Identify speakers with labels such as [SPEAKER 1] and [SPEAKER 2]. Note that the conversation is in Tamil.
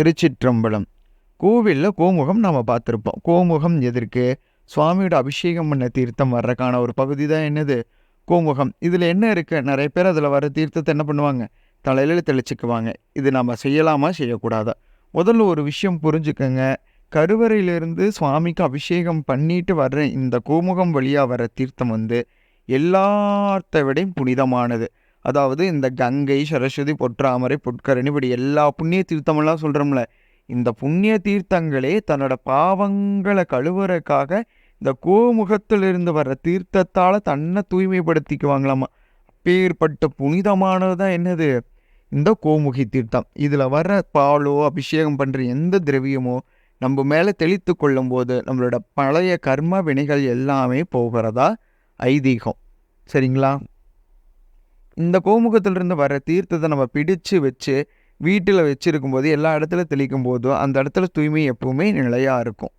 [SPEAKER 1] திருச்சிற்றம்பலம். கோவிலில் கோமுகம் நாம் பார்த்துருப்போம். கோமுகம் எதற்கு? சுவாமியோட அபிஷேகம் பண்ண தீர்த்தம் வர்றக்கான ஒரு பகுதி தான் என்னது? கோமுகம். இதில் என்ன இருக்குது நிறைய பேர் அதில் வர தீர்த்தத்தை என்ன பண்ணுவாங்க? தலையில் தெளிச்சுக்குவாங்க. இது நம்ம செய்யலாமா? செய்யக்கூடாதா? முதல்ல ஒரு விஷயம் புரிஞ்சுக்கோங்க. கருவறையிலிருந்து சுவாமிக்கு அபிஷேகம் பண்ணிட்டு வர்ற இந்த கோமுகம் வழியாக வர தீர்த்தம் வந்து எல்லாத்த விடையும் புனிதமானது. அதாவது இந்த கங்கை சரஸ்வதி பொற்றாமரை பொற்கரணி இப்படி எல்லா புண்ணிய தீர்த்தமெல்லாம் சொல்கிறோம்ல இந்த புண்ணிய தீர்த்தங்களே தன்னோட பாவங்களை கழுவுறதுக்காக இந்த கோமுகத்திலிருந்து வர்ற தீர்த்தத்தால் தன்னை தூய்மைப்படுத்திக்குவாங்களாமா. அப்பேற்பட்ட புனிதமானது தான் என்னது? இந்த கோமுகி தீர்த்தம். இதில் வர்ற பாலோ அபிஷேகம் பண்ணுற எந்த திரவியமோ நம்ம மேலே தெளித்து கொள்ளும்போது நம்மளோட பழைய கர்ம வினைகள் எல்லாமே போகிறதா ஐதீகம். சரிங்களா? இந்த கோமுகத்திலிருந்து வர தீர்த்தத்தை நம்ம பிடிச்சு வச்சு வீட்டில் வச்சுருக்கும் போது எல்லா இடத்துல தெளிக்கும் போதும் அந்த இடத்துல தூய்மை எப்பவுமே நிலையாக இருக்கும்.